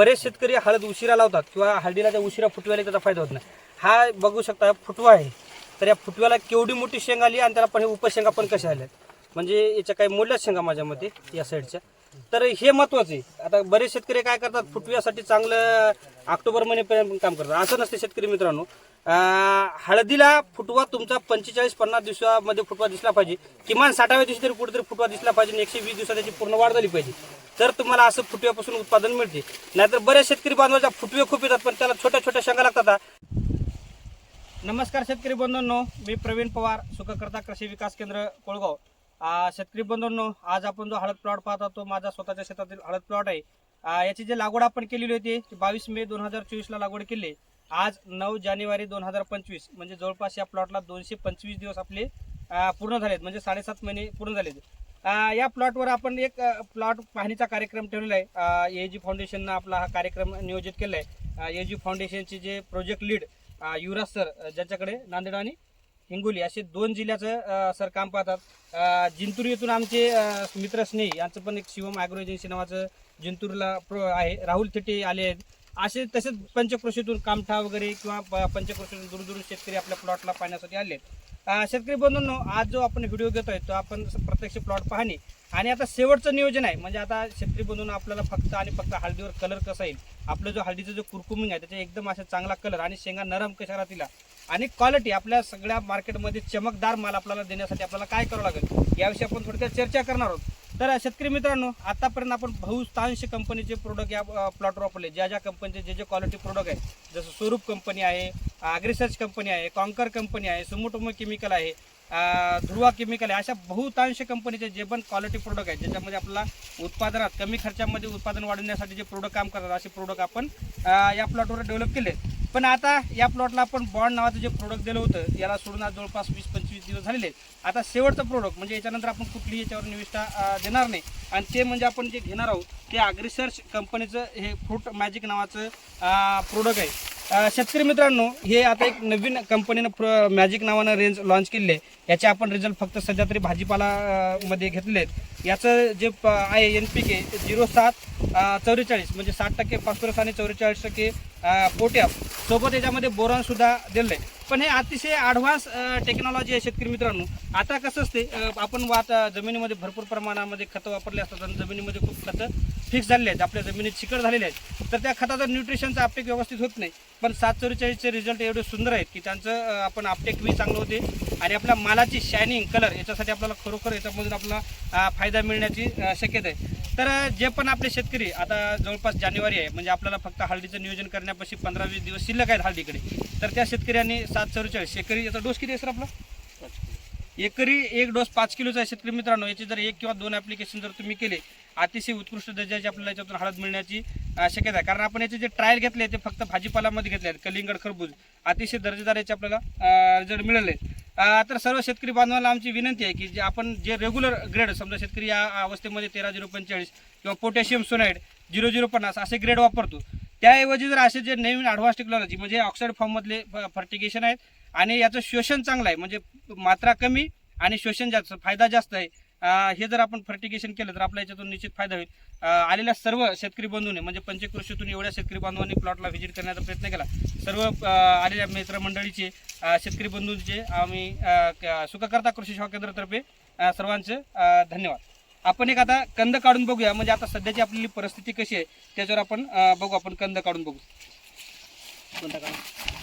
बरेच शेतकरी हळद उशिरा लावतात किंवा हळदीला त्या उशिरा फुटव्याला त्याचा फायदा होत नाही. हा बघू शकता फुटवा आहे. तर या फुटव्याला केवढी मोठी शेंग आली आणि त्याला पण हे उपशेंगा पण कशा आल्या म्हणजे याच्या काही मोडल्याच शेंगा माझ्या मते या साईडच्या तर हे महत्वाचं आहे. आता बरेच शेतकरी काय करतात फुटव्यासाठी चांगलं ऑक्टोबर महिन्यापर्यंत काम करतात. असं नसते शेतकरी मित्रांनो. हळदीला फुटवा तुमचा पंचेचाळीस पन्नास दिवसामध्ये फुटवा दिसला पाहिजे. किमान साठाव्या दिवशी तरी कुठेतरी फुटवा दिसला पाहिजे आणि एकशे वीस दिवसात त्याची पूर्ण वाढ झाली पाहिजे. तर तुम्हाला असं फुटव्यापासून उत्पादन मिळते. नाहीतर बरेच शेतकरी बांधवाच्या फुटवे खूप येतात पण त्याला छोट्या छोट्या शेंगा लागतात नमस्कार शेतकरी बंधूंनो मी प्रवीण पवार सुखकर्ता कृषी विकास केंद्र कोळगाव. शेतकरी बंधूंनो आज आपण जो हळद प्लॉट पाहता तो माझा स्वतःच्या शेतातील हळद प्लॉट आहे. याची जी लागवड आपण केलेली होती बावीस मे दोन हजार चोवीसला लागवड केली. आज नऊ जानेवारी दोन हजार पंचवीस म्हणजे जवळपास या प्लॉटला दोनशे पंचवीस दिवस आपले पूर्ण झालेत म्हणजे साडेसात महिने पूर्ण झालेत. या प्लॉटवर आपण एक प्लॉट पाहणीचा कार्यक्रम ठेवलेला आहे. ए जी फाउंडेशननं आपला हा कार्यक्रम नियोजित केला आहे ए जी फाउंडेशनचे जे प्रोजेक्ट लीड युवराज सर ज्यांच्याकडे नांदेड आणि हिंगोली असे दोन जिल्ह्याचं सर काम पाहतात. जिंतूर येथून आमचे मित्र स्नेही यांचं पण एक शिवम ॲग्रो एजन्सी नावाचं जिंतूरला प्रो आहे. राहुल थिटे आले आहेत. असे तसेच पंचक्रोशीतून कामठा वगैरे किंवा प- पंचक्रोशीतून दूर दूर शेतकरी आपल्या प्लॉटला पाहण्यासाठी आले. शेतकरी बंधूंनो आज जो आपण व्हिडिओ घेतोय तो आपण प्रत्यक्ष प्लॉट पाहणे. आणि आता शेवटचं नियोजन आहे. म्हणजे आता शेतकरी बंधूंना आपल्याला फक्त आणि फक्त हळदीवर कलर कसा येईल? आपलं जो हळदीचं जो कुरकुमिंग आहे त्याचा एकदम असा चांगला कलर आणि शेंगा नरम कशा राहतील? आणि क्वालिटी आपल्या सगळ्या मार्केटमध्ये चमकदार माल आपल्याला देण्यासाठी आपल्याला काय करावं लागेल? याविषयी आपण थोडक्यात चर्चा करणार आहोत. तर शेतकरी मित्रांनो आतापर्यंत आपण बहुतांश कंपनीचे प्रोडक्ट या प्लॉटवर वापरले. ज्या ज्या कंपनीचे जे जे क्वालिटी प्रोडक्ट आहे जसं स्वरूप कंपनी आहे ॲग्रिसर्च कंपनी आहे कॉन्कर कंपनी आहे सुमोटोमो केमिकल आहे ध्रुवा केमिकल आहे अशा बहुतांश कंपनीचे जे पण क्वालिटी प्रोडक्ट आहेत ज्याच्यामध्ये आपल्याला उत्पादनात कमी खर्चामध्ये उत्पादन वाढवण्यासाठी जे प्रोडक्ट काम करतात असे प्रोडक्ट आपण या प्लॉटवर डेव्हलप केले पण आता या प्लॉटला आपण बॉन्ड नावाचं जे प्रोडक्ट दिलं होतं याला सोडून आज जवळपास वीस पंचवीस दिवस झालेले आहेत. आता शेवटचं प्रोडक्ट म्हणजे याच्यानंतर आपण कुठलीही याच्यावर निविष्ठा देणार नाही. आणि ते म्हणजे आपण जे घेणार आहोत ते ॲग्रिसर्च कंपनीचं हे फ्रूट मॅजिक नावाचं प्रोडक्ट आहे. शेतकरी मित्रांनो हे आता एक नवीन कंपनीनं मॅजिक नावानं रेंज लॉन्च केलेली आहे. याचे आपण रिझल्ट फक्त सध्या तरी भाजीपाला मध्ये घेतलेले आहेत. याचं जे प- आहे एन पी के झिरो सात चौवेचाळीस म्हणजे साठ टक्के फॉस्फरस आणि चौवेचाळीस टक्के अं, पोटॅश सोबत याच्यामध्ये बोरॉन सुद्धा दिलेलं आहे पण हे अतिशय ॲडव्हान्स टेक्नॉलॉजी आहे शेतकरी मित्रांनो. आता कसं असते आपण वात जमिनीमध्ये भरपूर प्रमाणामध्ये खतं वापरले असतात आणि जमिनीमध्ये खूप खतं फिक्स झालेले आहेत. आपल्या जमिनीत चिकट झालेले आहेत. तर त्या खताचं न्यूट्रिशनचं आपटेक व्यवस्थित होत नाही. पण सात चौवेचाळीसचे रिझल्ट एवढे सुंदर आहेत की त्यांचं आपण आपटेक बी चांगलं होते. आणि आपल्या मालाची शायनिंग कलर याच्यासाठी आपल्याला खरोखर याच्यामधून आपला फायदा मिळण्याची शक्यता आहे. तर जे पण आपले शेतकरी आता जवळपास जानेवारी आहे म्हणजे आपल्याला फक्त हळदीचं नियोजन करण्यापाशी पंधरा वीस दिवस शिल्लक आहेत हळदीकडे. तर त्या शेतकऱ्यांनी सात चौवेचाळीस शेतकरी याचा डोस किती आहे सर आपला? एकरी एक डोस पाच किलोचा आहे शेतकरी मित्रांनो. याचे जर एक किंवा दोन ॲप्लिकेशन जर तुम्ही केले अतिशय उत्कृष्ट दर्जाची आपल्याला याच्यातून हळद मिळण्याची शक्यता आहे. कारण आपण याचे जे ट्रायल घेतले ते फक्त भाजीपालामध्ये घेतले आहेत. कलिंगड खरबूज. अतिशय दर्जेदार याचे आपल्याला रिझल्ट मिळाले आहेत. तर सर्व शेतकरी बांधवांना आमची विनंती आहे की जे आपण जे रेग्युलर ग्रेड समजा शेतकरी या अवस्थेमध्ये तेरा झिरो पंचेचाळीस किंवा पोटॅशियम सोनाईड झिरो झिरो पन्नास असे ग्रेड वापरतो. त्याऐवजी जर असे जे नवीन ॲडव्हान्स टेक्नॉलॉजी म्हणजे ऑक्साईड फॉर्ममधले फर्टिगेशन आहेत आणि याचं शोषण चांगलं आहे म्हणजे मात्रा कमी आणि शोषण जास्त फायदा जास्त आहे हे जर आपण फर्टिगेशन केलं तर आपल्या याच्यातून निश्चित फायदा होईल. आलेल्या सर्व शेतकरी बंधूंनी म्हणजे पंचकृषीतून एवढ्या शेतकरी बांधवांनी प्लॉटला व्हिजिट करण्याचा प्रयत्न केला. सर्व आलेल्या मित्रमंडळीचे शेतकरी बंधूंचे आम्ही क- सुखकर्ता कृषी सेवा केंद्रातर्फे सर्वांचे धन्यवाद. आपण एक आता कंद काढून बघूया म्हणजे आता सध्याची आपली परिस्थिती कशी आहे त्याच्यावर आपण बघू आपण कंद काढून बघू. कोणता काढून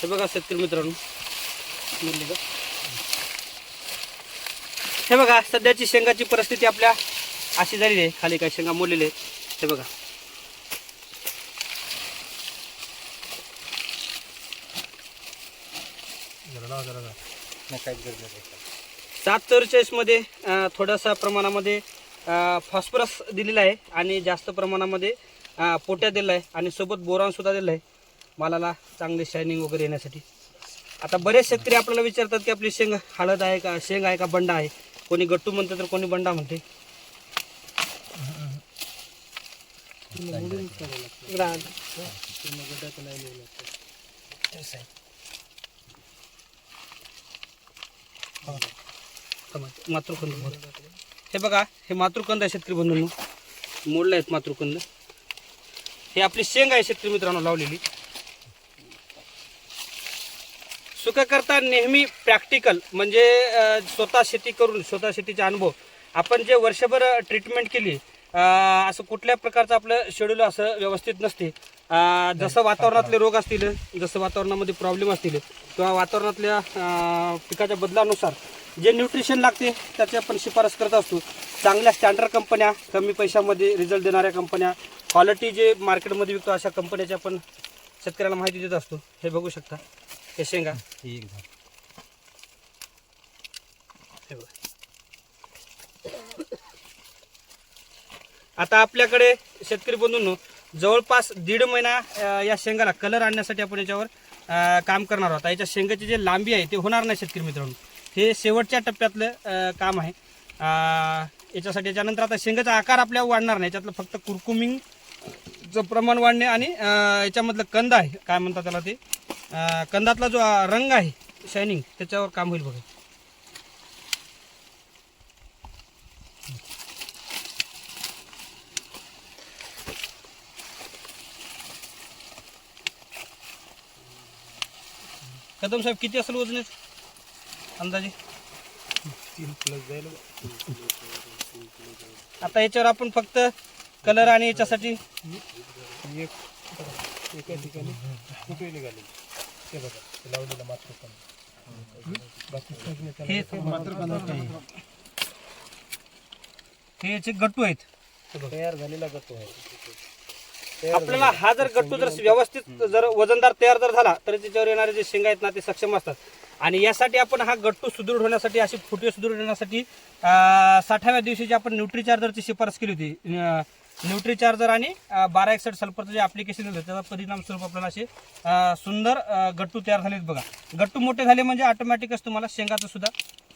हे बघा शेतकरी मित्रांनो. हे बघा सध्याची शेंगाची परिस्थिती आपल्या अशी झालेली आहे. खाली काही शेंगा मोडलेले आहेत. हे बघा. सात चौवेचाळीसमध्ये अं, थोड्याशा प्रमाणामध्ये फॉस्फरस दिलेला आहे आणि जास्त प्रमाणामध्ये अं, पोटॅश दिलेला आहे आणि सोबत बोरान सुद्धा दिलं आहे. मालाला चांगले शायनिंग वगैरे येण्यासाठी. आता बरेच शेतकरी आपल्याला विचारतात की आपली शेंग हळद आहे का शेंग आहे का बंडा आहे? कोणी गट्टू म्हणते तर कोणी बंडा म्हणते. मातृकंद हे बघा हे मातृकंद आहे शेतकरी बंधूंनो. मोडले आहेत मातृकंद हे आपली शेंग आहे शेतकरी मित्रांनो लावलेली. सुखकर्ता नेहमी प्रॅक्टिकल म्हणजे स्वतः शेती करून स्वतः शेतीचा अनुभव. आपण जे वर्षभर ट्रीटमेंट केली असं कुठल्या प्रकारचं आपलं शेड्यूल असं व्यवस्थित नसते. जसं वातावरणातले रोग असतील जसं वातावरणामध्ये प्रॉब्लेम असतील किंवा वातावरणातल्या पिकाच्या बदलानुसार जे न्यूट्रिशन लागते त्याची आपण शिफारस करत असतो. चांगल्या स्टँडर्ड कंपन्या कमी पैशामध्ये रिझल्ट देणाऱ्या कंपन्या क्वालिटी जे मार्केटमध्ये विकतो अशा कंपन्याची आपण शेतकऱ्याला माहिती देत असतो. हे बघू शकता. हे शेंगा हे बघा. आता आपल्याकडे शेतकरी बंधूंनो जवळपास दीड महिना अ, या शेंगाला कलर आणण्यासाठी आपण याच्यावर अ, काम करणार आहोत. याच्या शेंगाची जे लांबी आहे ते होणार नाही शेतकरी मित्रांनो. हे शेवटच्या टप्प्यातलं अ, काम आहे. अ, याच्यासाठी याच्यानंतर आता शेंगाचा आकार आपल्या वाढणार नाही. याच्यातलं फक्त कुरकुमिंग चं प्रमाण वाढणे आणि याच्यामधलं कंद आहे काय म्हणतात त्याला ते? कंदातला जो रंग आहे शायनिंग त्याच्यावर काम होईल बघा. कदम साहेब किती असेल वजन? अंदाजे? आता याच्यावर आपण फक्त कलर आणि याच्यासाठी? एका ठिकाणी कुठे निघाले ते बघा लावलेलं मात्र हे हे याचे गट्टू आहेत. तयार झालेला गट्टू आहे आपल्याला हा जर गट्टू जर व्यवस्थित जर वजनदार तयार जर झाला तर त्याच्यावर येणारे जे शेंगा आहेत ना ते सक्षम असतात. आणि यासाठी आपण हा गट्टू सुदृढ होण्यासाठी अशी फुटवे सुदृढ होण्यासाठी साठाव्या दिवशी जे आपण न्यूट्री चार्जरची शिफारस केली होती न्यूट्री चार्जर आणि बारा एकसठ सल्फरचं जे ॲप्लिकेशन होतं त्याचा परिणाम स्वरूप आपल्याला असे सुंदर गट्टू तयार झालेत बघा. गट्टू मोठे झाले म्हणजे ऑटोमॅटिकच तुम्हाला शेंगाचं सुद्धा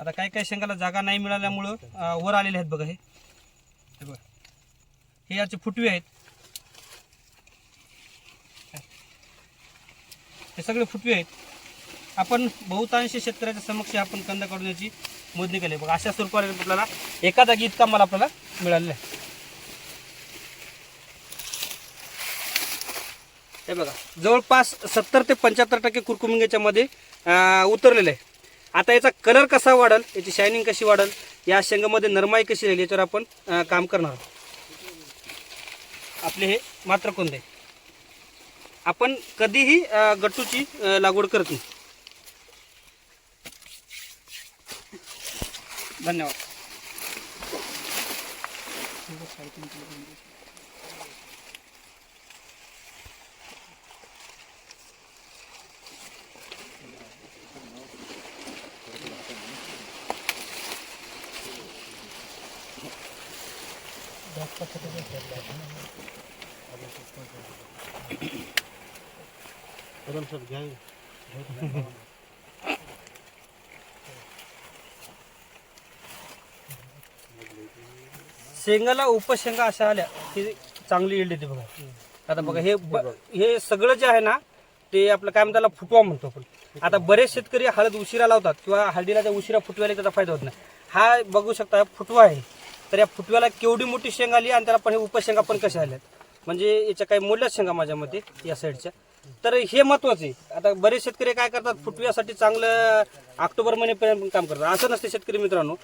आता काही काही शेंगाला जागा नाही मिळाल्यामुळं वर आलेले आहेत बघा हे. हे बघा. हे याचे फुटवे आहेत. हे सगळे फुटवे आहेत. आपण बहुतांश शेतकऱ्याच्या समक्ष आपण कंद याची मोजणी केली आहे. बघा अशा स्वरूपाने आपल्याला एका जागी इतका माल आपल्याला मिळालेला आहे. हे बघा जवळपास सत्तर ते पंच्याहत्तर टक्के कुरकुमिंग याच्यामध्ये उतरलेलं आहे. आता याचा कलर कसा वाढेल याची शायनिंग कशी वाढेल या शेंगामध्ये नरमाई कशी राहील याच्यावर आपण काम करणार आहोत. आपले हे मात्र कोणते आपण कधीही गट्टूची लागवड करत नाही. धन्यवाद. शेंगाला उपशेंगा अशा आल्या की चांगली इल्ड येते बघा. आता बघा हे ब- हे सगळं जे आहे ना ते आपलं काय म्हणताला त्याला फुटवा म्हणतो आपण. आता बरेच शेतकरी हळद उशिरा लावतात किंवा हळदीला त्या उशिरा फुटवायला त्याचा फायदा होत नाही. हा बघू शकता फुटवा आहे. तर या फुटव्याला केवढी मोठी शेंग आली आणि त्याला पण हे उपशेंगा पण कशा आल्यात? म्हणजे याच्या काही मोठ्याच शेंगा माझ्या मते या साईडच्या. तर हे महत्वाचं आहे. आता बरेच शेतकरी काय करतात फुटव्यासाठी चांगलं ऑक्टोबर महिन्यापर्यंत काम करतात. असं नसते शेतकरी मित्रांनो.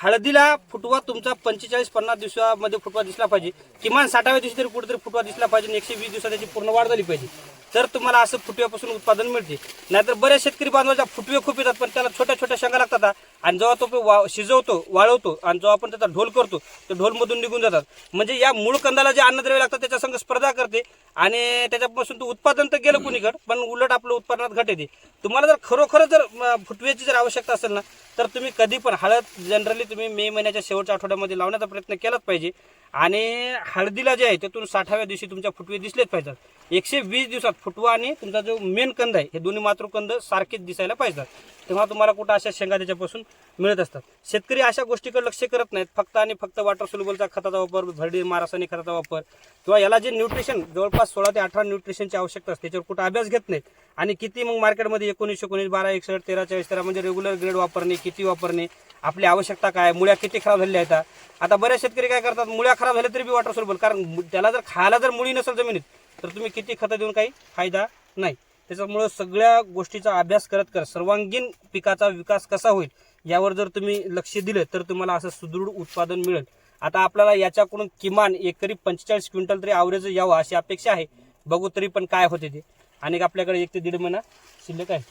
हळदीला फुटवा तुमचा पंचेचाळीस पन्नास दिवसामध्ये फुटवा दिसला पाहिजे. किमान साठाव्या दिवशी तरी कुठेतरी फुटवा दिसला पाहिजे एकशे वीस दिवसात त्याची पूर्ण वाढ झाली पाहिजे. तर तुम्हाला असं फुटव्यापासून उत्पादन मिळते. नाहीतर बरेच शेतकरी बांधवाच्या फुटवे खूप येतात पण त्याला छोट्या छोट्या शेंगा लागतात. आणि जेव्हा तो वा- शिजवतो वाळवतो आणि जेव्हा आपण त्याचा ढोल करतो तर ढोलमधून निघून जातात. म्हणजे या मूळ कंदाला जे अन्नद्रव्य लागतात त्याच्या संग स्पर्धा करते आणि त्याच्यापासून तो उत्पादन तर गेलं कुणीकडे पण उलट आपलं उत्पादनात घट येते. तुम्हाला जर खरोखरच जर फुटव्याची जर आवश्यकता असेल ना तर तुम्ही कधी पण हळद जनरली तुम्ही मे महिन्याच्या शेवटच्या आठवड्यामध्ये लावण्याचा प्रयत्न केलाच पाहिजे. आणि हळदीला जे आहे त्यातून साठाव्या दिवशी तुमच्या फुटवे दिसलेच पाहिजेत. एकशे वीस दिवसात फुटवा आणि तुमचा जो मेन कंद आहे हे दोन्ही मातृकंद सारखेच दिसायला पाहिजेत. तेव्हा तुम्हाला कुठं अशा शेंगा त्याच्यापासून मिळत असतात. शेतकरी अशा गोष्टीकडे लक्ष करत नाहीत. फक्त आणि फक्त वॉटर सोल्युबलचा खताचा वापर भरडी रासायनिक खताचा वापर किंवा याला जे न्यूट्रिशन जवळपास सोळा ते अठरा न्यूट्रिशनची आवश्यकता असते त्याच्यावर कुठं अभ्यास घेत नाहीत. आणि किती मग मार्केटमध्ये एकोणीस एकोणीस बारा एकसष्ट तेरा चाळीस तेरा म्हणजे रेग्युलर ग्रेड वापरणे किती वापरणे आपली आवश्यकता काय? मुळ्या किती खराब झालेल्या आहेत? आता बऱ्याच शेतकरी काय करतात मुळ्या खराब झाल्या तरी बी वॉटर सोल्युबल कारण त्याला जर खायला जर मुळी नसेल जमिनीत तर तुम्ही किती खतं देऊन काही फायदा नाही. त्याच्यामुळं सगळ्या गोष्टीचा अभ्यास करत करत सर्वांगीण पिकाचा विकास कसा होईल यावर जर तुम्ही लक्ष दिलं तर तुम्हाला असं सुदृढ उत्पादन मिळेल. आता आपल्याला याच्याकडून किमान एकरी पंचेचाळीस क्विंटल तरी आवरेज यावं अशी अपेक्षा आहे. बघू तरी पण काय होते ते. आणि आपल्याकडे एक ते दीड महिना शिल्लक आहे.